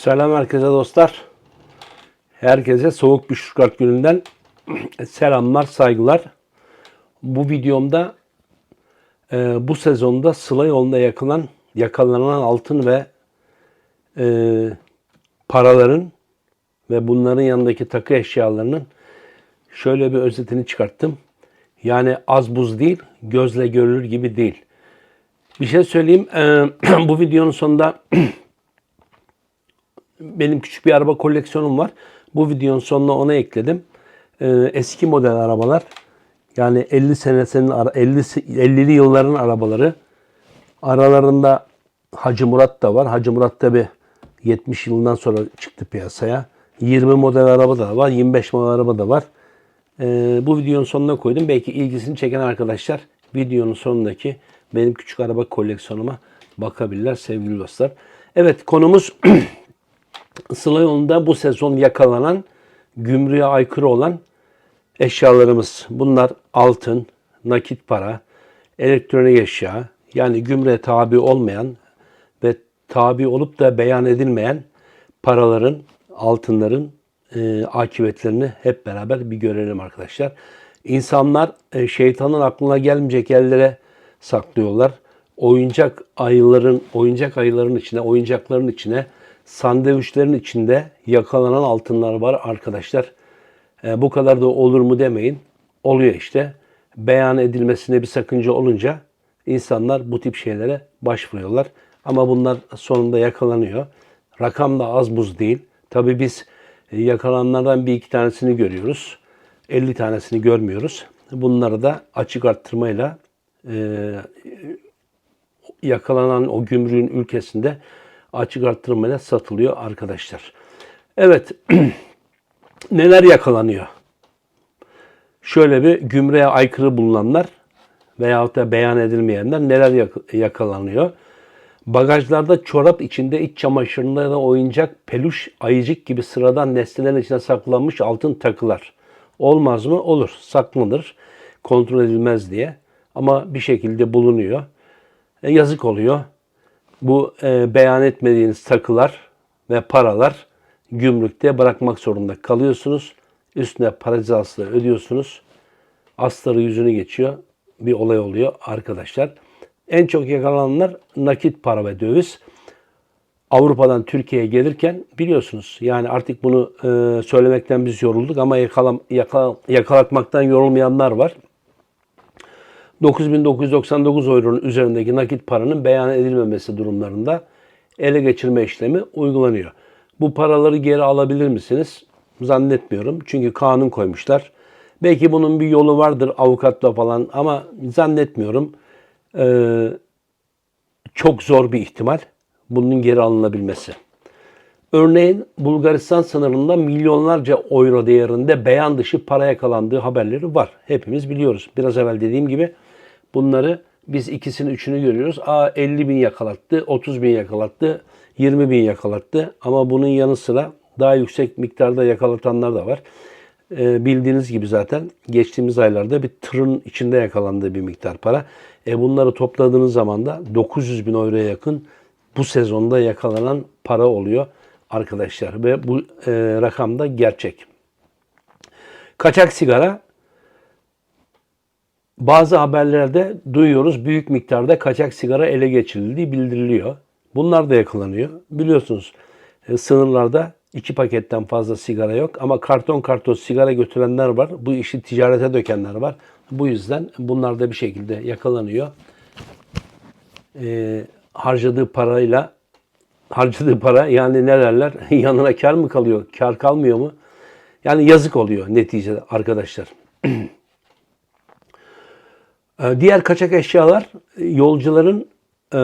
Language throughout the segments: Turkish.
Selam herkese dostlar. Herkese soğuk bir Şubat gününden selamlar, saygılar. Bu videomda e, bu sezonda Sıla yolunda yakılan, yakalanan altın ve e, paraların ve bunların yanındaki takı eşyalarının şöyle bir özetini çıkarttım. Yani az buz değil, gözle görülür gibi değil. Bir şey söyleyeyim. e, bu videonun sonunda benim küçük bir araba koleksiyonum var. Bu videonun sonuna onu ekledim. Ee, eski model arabalar. Yani 50 senesinin ara- 50 50'li yılların arabaları. Aralarında Hacı Murat da var. Hacı Murat tabi 70 yılından sonra çıktı piyasaya. 20 model araba da var. 25 model araba da var. Ee, bu videonun sonuna koydum. Belki ilgisini çeken arkadaşlar videonun sonundaki benim küçük araba koleksiyonuma bakabilirler sevgili dostlar. Evet konumuz Sıla yolunda bu sezon yakalanan, gümrüğe aykırı olan eşyalarımız. Bunlar altın, nakit para, elektronik eşya, yani gümrüğe tabi olmayan ve tabi olup da beyan edilmeyen paraların, altınların e, akıbetlerini hep beraber bir görelim arkadaşlar. İnsanlar e, şeytanın aklına gelmeyecek yerlere saklıyorlar. Oyuncak ayıların, oyuncak ayıların içine, oyuncakların içine sandviçlerin içinde yakalanan altınlar var arkadaşlar. E, bu kadar da olur mu demeyin. Oluyor işte. Beyan edilmesine bir sakınca olunca insanlar bu tip şeylere başvuruyorlar. Ama bunlar sonunda yakalanıyor. Rakam da az buz değil. Tabii biz e, yakalananlardan bir iki tanesini görüyoruz. 50 tanesini görmüyoruz. Bunları da açık arttırmayla e, yakalanan o gümrüğün ülkesinde açık arttırmayla satılıyor arkadaşlar. Evet, neler yakalanıyor? Şöyle bir gümrüğe aykırı bulunanlar veyahut da beyan edilmeyenler neler yak- yakalanıyor? Bagajlarda çorap içinde iç çamaşırında oyuncak, peluş, ayıcık gibi sıradan nesnelerin içine saklanmış altın takılar. Olmaz mı? Olur. Saklanır. Kontrol edilmez diye. Ama bir şekilde bulunuyor. E, yazık oluyor bu e, beyan etmediğiniz takılar ve paralar gümrükte bırakmak zorunda kalıyorsunuz. Üstüne para cezası ödüyorsunuz. Astarı yüzünü geçiyor. Bir olay oluyor arkadaşlar. En çok yakalananlar nakit para ve döviz. Avrupa'dan Türkiye'ye gelirken biliyorsunuz yani artık bunu e, söylemekten biz yorulduk ama yakalam, yakala, yakalatmaktan yorulmayanlar var. 9999 euronun üzerindeki nakit paranın beyan edilmemesi durumlarında ele geçirme işlemi uygulanıyor. Bu paraları geri alabilir misiniz? Zannetmiyorum. Çünkü kanun koymuşlar. Belki bunun bir yolu vardır avukatla falan ama zannetmiyorum. Ee, çok zor bir ihtimal bunun geri alınabilmesi. Örneğin Bulgaristan sınırında milyonlarca euro değerinde beyan dışı para yakalandığı haberleri var. Hepimiz biliyoruz. Biraz evvel dediğim gibi bunları biz ikisini üçünü görüyoruz. Aa 50 bin yakalattı, 30 bin yakalattı, 20 bin yakalattı. Ama bunun yanı sıra daha yüksek miktarda yakalatanlar da var. Ee, bildiğiniz gibi zaten geçtiğimiz aylarda bir tırın içinde yakalandığı bir miktar para. E bunları topladığınız zaman da 900 bin euroya yakın bu sezonda yakalanan para oluyor arkadaşlar. Ve bu e, rakam da gerçek. Kaçak sigara bazı haberlerde duyuyoruz büyük miktarda kaçak sigara ele geçirildiği bildiriliyor. Bunlar da yakalanıyor. Biliyorsunuz e, sınırlarda iki paketten fazla sigara yok ama karton karton sigara götürenler var. Bu işi ticarete dökenler var. Bu yüzden bunlar da bir şekilde yakalanıyor. E, harcadığı parayla harcadığı para yani ne derler yanına kar mı kalıyor? Kar kalmıyor mu? Yani yazık oluyor neticede arkadaşlar. Ee, Diğer kaçak eşyalar e, yolcuların e,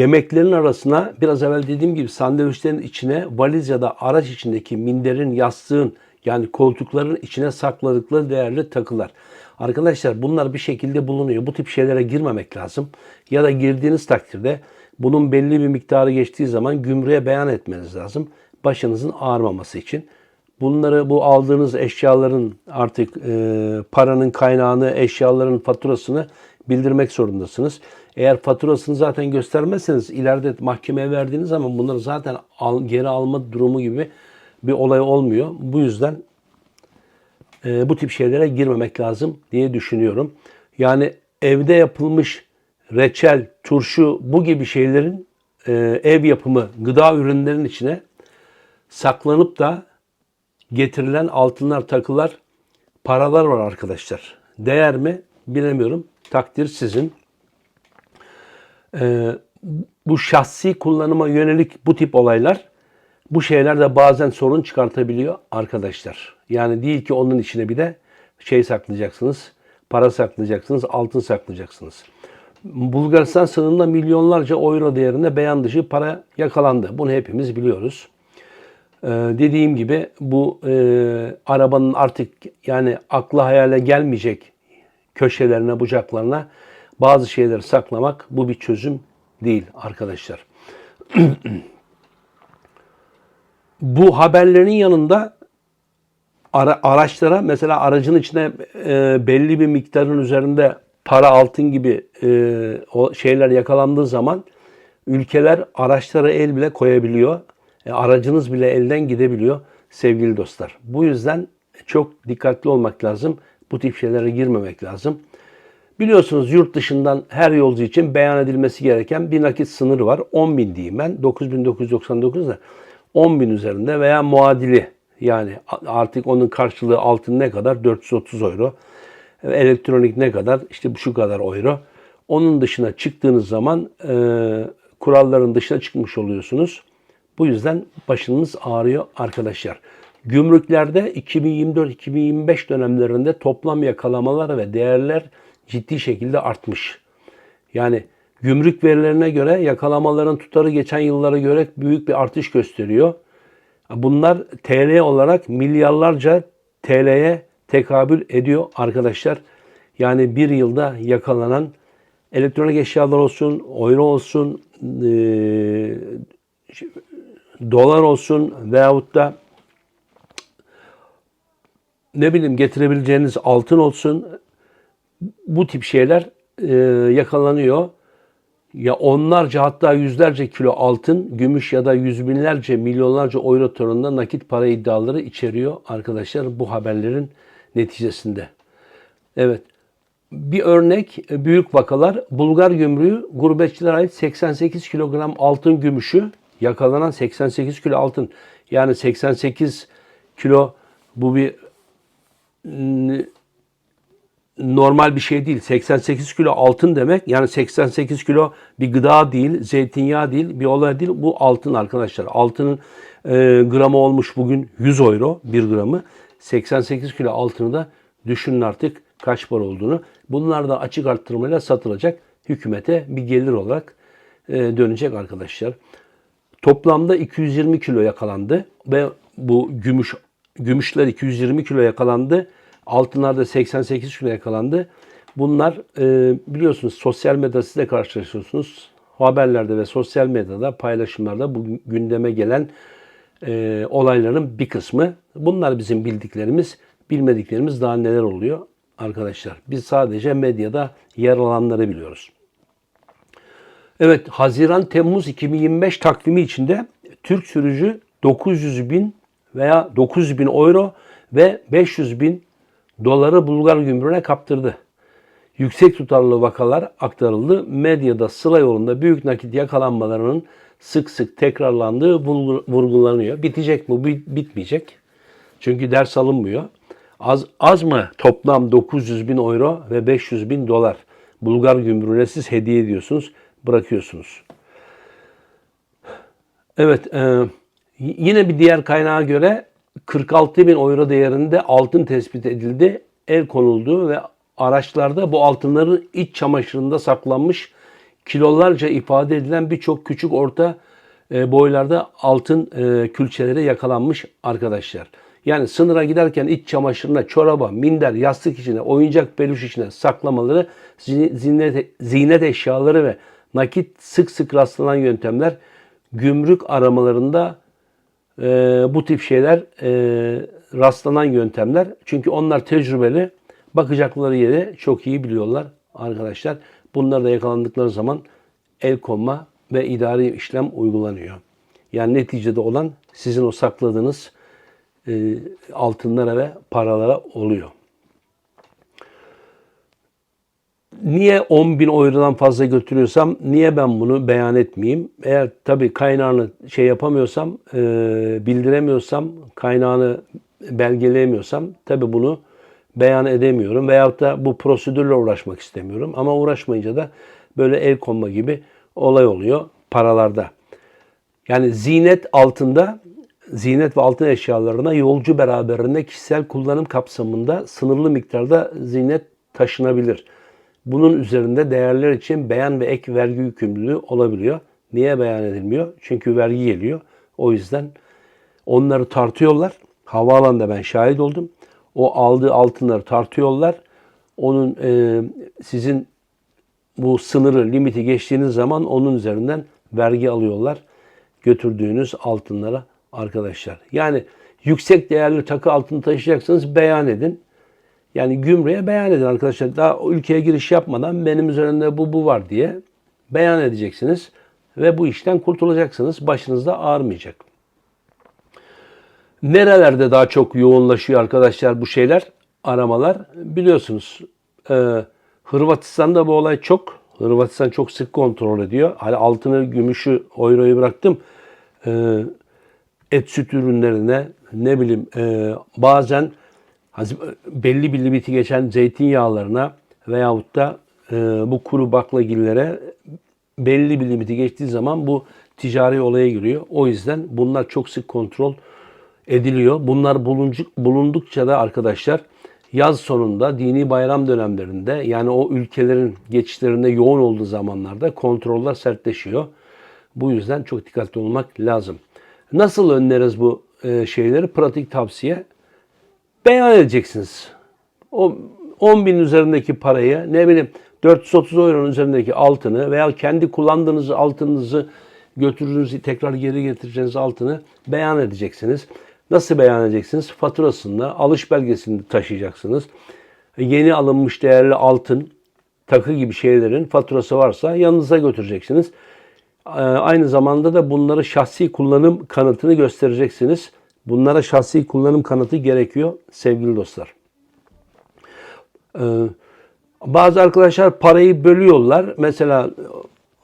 yemeklerin arasına biraz evvel dediğim gibi sandviçlerin içine valiz ya da araç içindeki minderin, yastığın yani koltukların içine sakladıkları değerli takılar. Arkadaşlar bunlar bir şekilde bulunuyor. Bu tip şeylere girmemek lazım. Ya da girdiğiniz takdirde bunun belli bir miktarı geçtiği zaman gümrüğe beyan etmeniz lazım. Başınızın ağrımaması için. Bunları bu aldığınız eşyaların artık e, paranın kaynağını, eşyaların faturasını bildirmek zorundasınız. Eğer faturasını zaten göstermezseniz ileride mahkemeye verdiğiniz zaman bunları zaten al, geri alma durumu gibi bir olay olmuyor. Bu yüzden e, bu tip şeylere girmemek lazım diye düşünüyorum. Yani evde yapılmış reçel, turşu bu gibi şeylerin e, ev yapımı gıda ürünlerinin içine saklanıp da getirilen altınlar, takılar, paralar var arkadaşlar. Değer mi bilemiyorum. Takdir sizin. Ee, bu şahsi kullanıma yönelik bu tip olaylar bu şeyler de bazen sorun çıkartabiliyor arkadaşlar. Yani değil ki onun içine bir de şey saklayacaksınız, para saklayacaksınız, altın saklayacaksınız. Bulgaristan sınırında milyonlarca euro değerinde beyan dışı para yakalandı. Bunu hepimiz biliyoruz. Ee, dediğim gibi bu e, arabanın artık yani akla hayale gelmeyecek köşelerine, bucaklarına bazı şeyleri saklamak bu bir çözüm değil arkadaşlar. bu haberlerin yanında ara, araçlara mesela aracın içine e, belli bir miktarın üzerinde para altın gibi e, o şeyler yakalandığı zaman ülkeler araçlara el bile koyabiliyor. E, aracınız bile elden gidebiliyor sevgili dostlar. Bu yüzden çok dikkatli olmak lazım. Bu tip şeylere girmemek lazım. Biliyorsunuz yurt dışından her yolcu için beyan edilmesi gereken bir nakit sınırı var. 10 bin diyeyim ben. 9999 da 10 bin üzerinde veya muadili yani artık onun karşılığı altın ne kadar? 430 euro. Elektronik ne kadar? İşte şu kadar euro. Onun dışına çıktığınız zaman e, kuralların dışına çıkmış oluyorsunuz. Bu yüzden başınız ağrıyor arkadaşlar. Gümrüklerde 2024-2025 dönemlerinde toplam yakalamalar ve değerler ciddi şekilde artmış. Yani gümrük verilerine göre yakalamaların tutarı geçen yıllara göre büyük bir artış gösteriyor. Bunlar TL olarak milyarlarca TL'ye tekabül ediyor arkadaşlar. Yani bir yılda yakalanan elektronik eşyalar olsun, euro olsun, dolar olsun veyahut da ne bileyim getirebileceğiniz altın olsun bu tip şeyler e, yakalanıyor. Ya onlarca hatta yüzlerce kilo altın, gümüş ya da yüz binlerce, milyonlarca euro torununda nakit para iddiaları içeriyor arkadaşlar bu haberlerin neticesinde. Evet. Bir örnek büyük vakalar Bulgar gümrüğü gurbetçilere ait 88 kilogram altın gümüşü yakalanan 88 kilo altın yani 88 kilo bu bir normal bir şey değil. 88 kilo altın demek yani 88 kilo bir gıda değil, zeytinyağı değil, bir olay değil. Bu altın arkadaşlar. Altının e, gramı olmuş bugün 100 euro bir gramı. 88 kilo altını da düşünün artık kaç para olduğunu. Bunlar da açık arttırmayla satılacak. Hükümete bir gelir olarak e, dönecek arkadaşlar. Toplamda 220 kilo yakalandı ve bu gümüş gümüşler 220 kilo yakalandı. Altınlar da 88 kilo yakalandı. Bunlar e, biliyorsunuz sosyal medyada siz de karşılaşıyorsunuz. Haberlerde ve sosyal medyada paylaşımlarda bu gündeme gelen e, olayların bir kısmı. Bunlar bizim bildiklerimiz, bilmediklerimiz daha neler oluyor arkadaşlar. Biz sadece medyada yer alanları biliyoruz. Evet, Haziran-Temmuz 2025 takvimi içinde Türk sürücü 900 bin veya 900 bin euro ve 500 bin doları Bulgar gümrüğüne kaptırdı. Yüksek tutarlı vakalar aktarıldı. Medyada sıla yolunda büyük nakit yakalanmalarının sık sık tekrarlandığı vurgulanıyor. Bitecek mi? Bitmeyecek. Çünkü ders alınmıyor. Az, az mı toplam 900 bin euro ve 500 bin dolar Bulgar gümrüğüne siz hediye ediyorsunuz, bırakıyorsunuz. Evet, e, yine bir diğer kaynağa göre 46 bin euro değerinde altın tespit edildi. El konuldu ve araçlarda bu altınların iç çamaşırında saklanmış kilolarca ifade edilen birçok küçük orta e, boylarda altın e, külçeleri yakalanmış arkadaşlar. Yani sınıra giderken iç çamaşırına, çoraba, minder, yastık içine, oyuncak peluş içine saklamaları, zinet, zinet eşyaları ve nakit sık sık rastlanan yöntemler gümrük aramalarında e, bu tip şeyler e, rastlanan yöntemler. Çünkü onlar tecrübeli. Bakacakları yeri çok iyi biliyorlar arkadaşlar. Bunlar da yakalandıkları zaman el konma ve idari işlem uygulanıyor. Yani neticede olan sizin o sakladığınız e, altınlara ve paralara oluyor. Niye 10 bin eurodan fazla götürüyorsam niye ben bunu beyan etmeyeyim? Eğer tabii kaynağını şey yapamıyorsam, e, bildiremiyorsam, kaynağını belgeleyemiyorsam tabii bunu beyan edemiyorum. Veyahut da bu prosedürle uğraşmak istemiyorum. Ama uğraşmayınca da böyle el konma gibi olay oluyor paralarda. Yani zinet altında, zinet ve altın eşyalarına yolcu beraberinde kişisel kullanım kapsamında sınırlı miktarda zinet taşınabilir. Bunun üzerinde değerler için beyan ve ek vergi yükümlülüğü olabiliyor. Niye beyan edilmiyor? Çünkü vergi geliyor. O yüzden onları tartıyorlar. Havaalanında ben şahit oldum. O aldığı altınları tartıyorlar. Onun e, sizin bu sınırı, limiti geçtiğiniz zaman onun üzerinden vergi alıyorlar. Götürdüğünüz altınlara arkadaşlar. Yani yüksek değerli takı altını taşıyacaksanız beyan edin. Yani gümrüğe beyan edin arkadaşlar. Daha ülkeye giriş yapmadan benim üzerinde bu bu var diye beyan edeceksiniz. Ve bu işten kurtulacaksınız. Başınızda ağrmayacak. Nerelerde daha çok yoğunlaşıyor arkadaşlar bu şeyler? Aramalar. Biliyorsunuz e, Hırvatistan'da bu olay çok. Hırvatistan çok sık kontrol ediyor. Hani altını, gümüşü, euroyu bıraktım. E, et süt ürünlerine ne bileyim e, bazen belli bir limiti geçen zeytinyağlarına veyahut da e, bu kuru baklagillere belli bir limiti geçtiği zaman bu ticari olaya giriyor. O yüzden bunlar çok sık kontrol ediliyor. Bunlar bulundukça da arkadaşlar yaz sonunda dini bayram dönemlerinde yani o ülkelerin geçişlerinde yoğun olduğu zamanlarda kontroller sertleşiyor. Bu yüzden çok dikkatli olmak lazım. Nasıl önleriz bu e, şeyleri? Pratik tavsiye beyan edeceksiniz. O 10 bin üzerindeki parayı ne bileyim 430 euronun üzerindeki altını veya kendi kullandığınız altınızı götürdüğünüz tekrar geri getireceğiniz altını beyan edeceksiniz. Nasıl beyan edeceksiniz? Faturasında, alış belgesini taşıyacaksınız. Yeni alınmış değerli altın, takı gibi şeylerin faturası varsa yanınıza götüreceksiniz. Aynı zamanda da bunları şahsi kullanım kanıtını göstereceksiniz. Bunlara şahsi kullanım kanıtı gerekiyor sevgili dostlar. Ee, bazı arkadaşlar parayı bölüyorlar. Mesela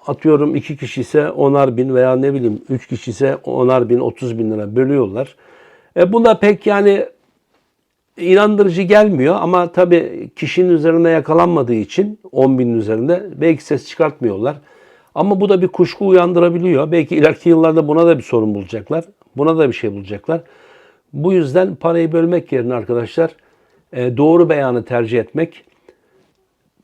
atıyorum iki kişi ise onar bin veya ne bileyim üç kişi ise onar bin, otuz bin lira bölüyorlar. E buna pek yani inandırıcı gelmiyor ama tabii kişinin üzerine yakalanmadığı için 10 binin üzerinde belki ses çıkartmıyorlar. Ama bu da bir kuşku uyandırabiliyor. Belki ileriki yıllarda buna da bir sorun bulacaklar. Buna da bir şey bulacaklar. Bu yüzden parayı bölmek yerine arkadaşlar e, doğru beyanı tercih etmek,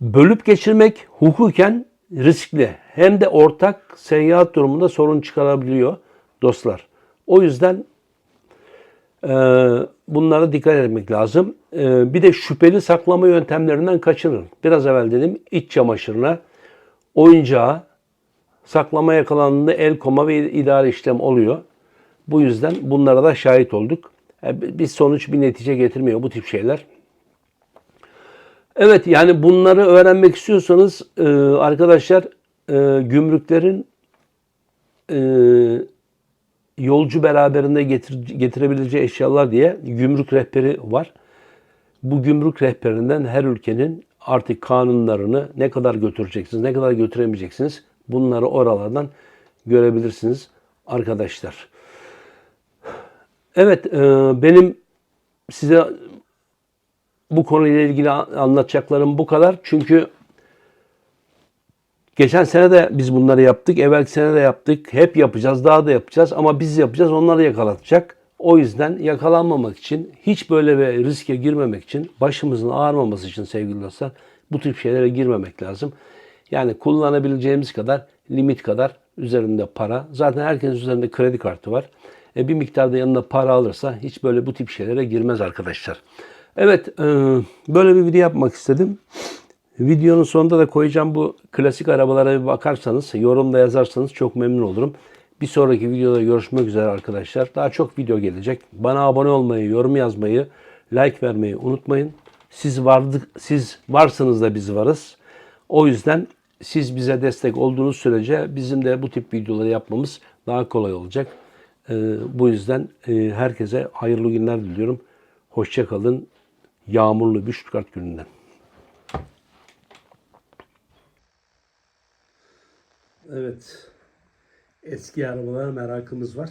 bölüp geçirmek hukuken riskli. Hem de ortak seyahat durumunda sorun çıkarabiliyor dostlar. O yüzden e, bunlara dikkat etmek lazım. E, bir de şüpheli saklama yöntemlerinden kaçının. Biraz evvel dedim iç çamaşırına, oyuncağa, saklama yakalandığında el koma ve idare işlem oluyor. Bu yüzden bunlara da şahit olduk. E, bir sonuç, bir netice getirmiyor bu tip şeyler. Evet yani bunları öğrenmek istiyorsanız e, arkadaşlar e, gümrüklerin yolcu beraberinde getir, getirebileceği eşyalar diye gümrük rehberi var. Bu gümrük rehberinden her ülkenin artık kanunlarını ne kadar götüreceksiniz, ne kadar götüremeyeceksiniz bunları oralardan görebilirsiniz arkadaşlar. Evet, e, benim size bu konuyla ilgili anlatacaklarım bu kadar. Çünkü geçen sene de biz bunları yaptık, evvelki sene de yaptık. Hep yapacağız, daha da yapacağız ama biz yapacağız, onları yakalatacak. O yüzden yakalanmamak için, hiç böyle bir riske girmemek için, başımızın ağrımaması için sevgili dostlar bu tip şeylere girmemek lazım. Yani kullanabileceğimiz kadar, limit kadar üzerinde para. Zaten herkesin üzerinde kredi kartı var. E, bir miktarda yanında para alırsa hiç böyle bu tip şeylere girmez arkadaşlar. Evet e, böyle bir video yapmak istedim. Videonun sonunda da koyacağım bu klasik arabalara bir bakarsanız, yorumda yazarsanız çok memnun olurum. Bir sonraki videoda görüşmek üzere arkadaşlar. Daha çok video gelecek. Bana abone olmayı, yorum yazmayı, like vermeyi unutmayın. Siz vardık, siz varsınız da biz varız. O yüzden siz bize destek olduğunuz sürece bizim de bu tip videoları yapmamız daha kolay olacak. Ee, bu yüzden e, herkese hayırlı günler diliyorum. Hoşça kalın. Yağmurlu bir Stuttgart gününden. Evet. Eski arabalara merakımız var.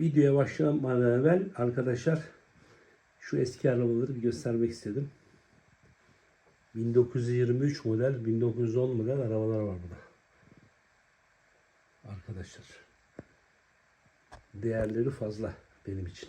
Videoya başlamadan evvel arkadaşlar şu eski arabaları bir göstermek istedim. 1923 model, 1910 model arabalar var burada. Arkadaşlar. Değerleri fazla benim için.